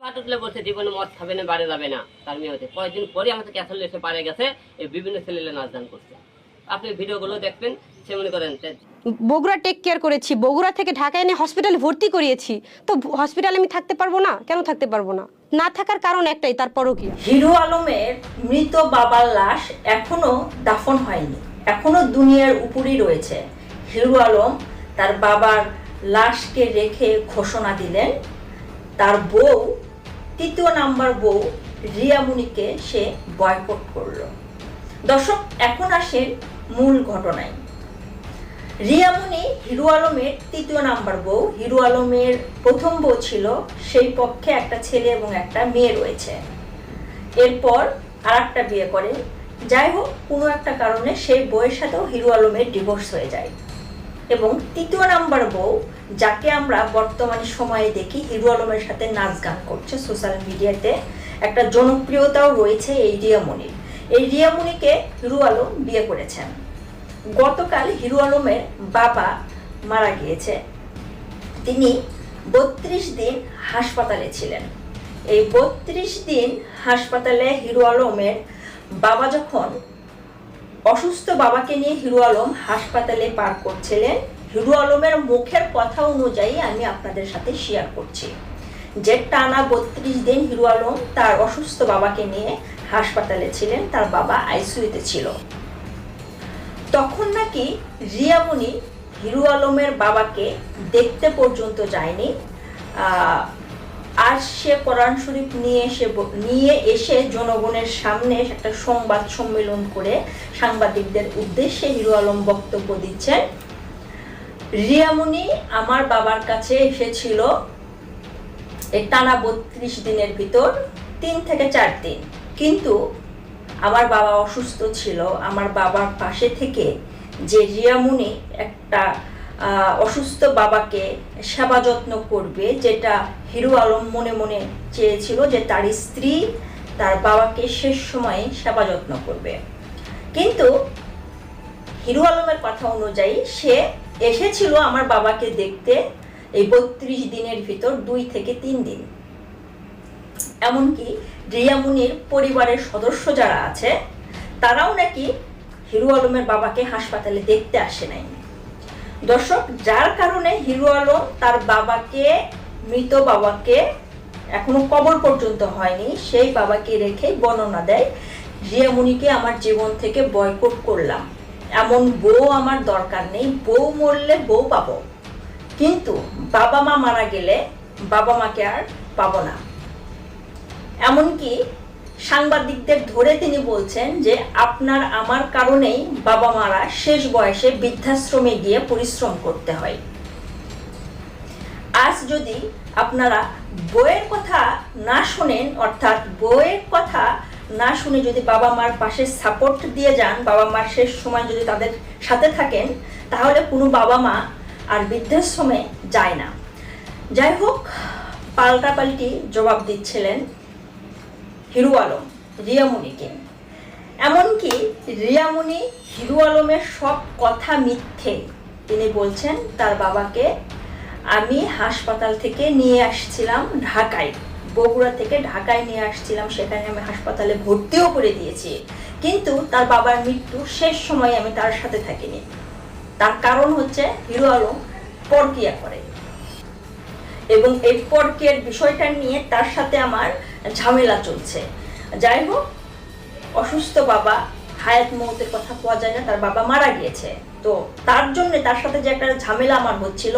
ভাত উঠলে বলছে জীবনে মদ খাবে না বাড়ি যাবে না। তার মেয়ে কয়েকদিন পরে আমাদের ক্যাথল এসে পারে গেছে এই বিভিন্ন ছেলেলে করছে। আপনি ভিডিওগুলো দেখবেন সে মনে করেন বগুড়া টেক কেয়ার করেছি বগুড়া থেকে ঢাকায় এনে হসপিটালে ভর্তি করিয়েছি। তো হসপিটালে আমি থাকতে পারব না? কেন থাকতে পারব না? না থাকার কারণ একটাই তারপরও কি হিরো আলমের মৃত বাবার লাশ এখনও দাফন হয়নি এখনও দুনিয়ার উপরই রয়েছে। হিরো আলম তার বাবার লাশকে রেখে ঘোষণা দিলেন তার বউ তৃতীয় নাম্বার বউ রিয়ামুনিকে সে বয়কট করল। দর্শক, এখন আসে মূল ঘটনায়। রিয়ামণি হিরু আলমের তৃতীয় নাম্বার বউ। হিরু আলমের প্রথম বউ ছিল, সেই পক্ষে একটা ছেলে এবং একটা মেয়ে রয়েছে। এরপর আর একটা বিয়ে করে। যাই হোক, কোনো একটা কারণে সেই বউয়ের সাথেও হিরু আলমের ডিভোর্স হয়ে যায়। এবং তৃতীয় নাম্বার বউ, যাকে আমরা বর্তমান সময়ে দেখি হিরু আলমের সাথে নাচ গান করছে সোশ্যাল মিডিয়াতে। একটা জনপ্রিয়তাও রয়েছে এই রিয়ামণির এই রিয়ামণিকে হিরো আলম বিয়ে করেছেন। গতকাল হিরু আলমের বাবা মারা গিয়েছে। তিনি বত্রিশ দিন হাসপাতালে ছিলেন। এই বত্রিশ দিন হাসপাতালে হিরু আলমের বাবা যখন অসুস্থ বাবাকে নিয়ে হিরো আলম হাসপাতালে পার করছিলেন। হিরো আলমের মুখের কথা অনুযায়ী আমি আপনাদের সাথে শেয়ার করছি। যে টানা বত্রিশ দিন হিরু আলম তার অসুস্থ বাবাকে নিয়ে হাসপাতালে ছিলেন, তার বাবা আইসিইউতে ছিল। তখন নাকি রিয়ামণি হিরু আলমের বাবাকে দেখতে পর্যন্ত যায়নি। আর সে কোরআন শরীফ নিয়ে এসে নিয়ে এসে জনগণের সামনে একটা সংবাদ সম্মেলন করে সাংবাদিকদের উদ্দেশ্যে হিরু আলম বক্তব্য দিচ্ছেন। রিয়ামণি আমার বাবার কাছে এসেছিল টানা বত্রিশ দিনের ভিতর, তিন থেকে চার দিন। কিন্তু আমার বাবা অসুস্থ ছিল। আমার বাবার পাশে থেকে যে রিয়ামুনি একটা অসুস্থ বাবাকে সেবা যত্ন করবে, যেটা হিরু আলম মনে মনে চেয়েছিল যে তার স্ত্রী তার বাবাকে শেষ সময়ে সেবা যত্ন করবে। কিন্তু হিরু আলমের কথা অনুযায়ী সে এসেছিল আমার বাবাকে দেখতে এই বত্রিশ দিনের ভিতর, দুই থেকে তিন দিন। এমনকি রিয়ামুনির পরিবারের সদস্য যারা আছে, তারাও নাকি হিরু আলমের বাবাকে হাসপাতালে দেখতে আসে নাই। দর্শক, যার কারণে হিরো আলম তার বাবাকে, মৃত বাবাকে এখনও কবর পর্যন্ত হয়নি, সেই বাবাকে রেখে বর্ণনা দেয় রিয়ামুনিকে আমার জীবন থেকে বয়কট করলাম। এমন বউ আমার দরকার নেই, বউ মরলে বউ পাবো। কিন্তু বাবা মা মারা গেলে বাবা মাকে আর পাবো না। এমনকি সাংবাদিকদের ধরে তিনি বলছেন যে আপনার আমার কারণেই বাবা মারা শেষ বয়সে বৃদ্ধাশ্রমে গিয়ে পরিশ্রম করতে হয়। আজ যদি আপনারা বইয়ের কথা না শোনেন, অর্থাৎ বইয়ের কথা না শুনে যদি বাবা মার পাশে সাপোর্ট দিয়ে যান বাবা মার শেষ সময় যদি তাদের সাথে থাকেন, তাহলে কোনো বাবা মা আর বৃদ্ধাশ্রমে যায় না। যাই হোক, পাল্টাপাল্টি জবাব দিচ্ছিলেন হিরু আলম রিয়ামণিকে এমনকি রিয়ামণি হিরু আলমের সব কথা মিথ্যে। তিনি বলছেন, তার বাবাকে আমি হাসপাতাল থেকে নিয়ে আসছিলাম ঢাকায়। বগুড়া থেকে ঢাকায় নিয়ে আসছিলাম, সেখানে আমি হাসপাতালে ভর্তিও করে দিয়েছি। কিন্তু তার বাবার মৃত্যু শেষ সময়ে আমি তার সাথে থাকিনি। তার কারণ হচ্ছে হিরু আলম পরকিয়া করে। এবং এই পরকের বিষয়টা নিয়ে তার সাথে আমার ঝামেলা চলছে। যাই হোক, অসুস্থ বাবা, হায়াত মৌতের কথা পাওয়া যায় না, তার বাবা মারা গিয়েছে। তো তার জন্য তার সাথে যে একটা ঝামেলা আমার হচ্ছিল,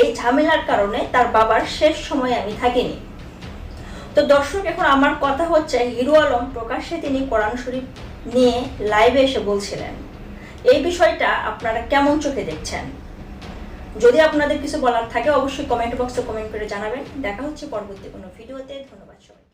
এই ঝামেলার কারণে তার বাবার শেষ সময় আমি থাকিনি। তো দর্শক, এখন আমার কথা হচ্ছে, হিরু আলম প্রকাশ্যে তিনি কোরআন শরীফ নিয়ে লাইভে এসে বলছিলেন। এই বিষয়টা আপনারা কেমন চোখে দেখছেন? যদি আপনাদের কিছু বলার থাকে, অবশ্যই কমেন্ট বক্সে কমেন্ট করে জানাবেন। দেখা হচ্ছে পরবর্তী কোনো ভিডিওতে ধন্যবাদ সবাই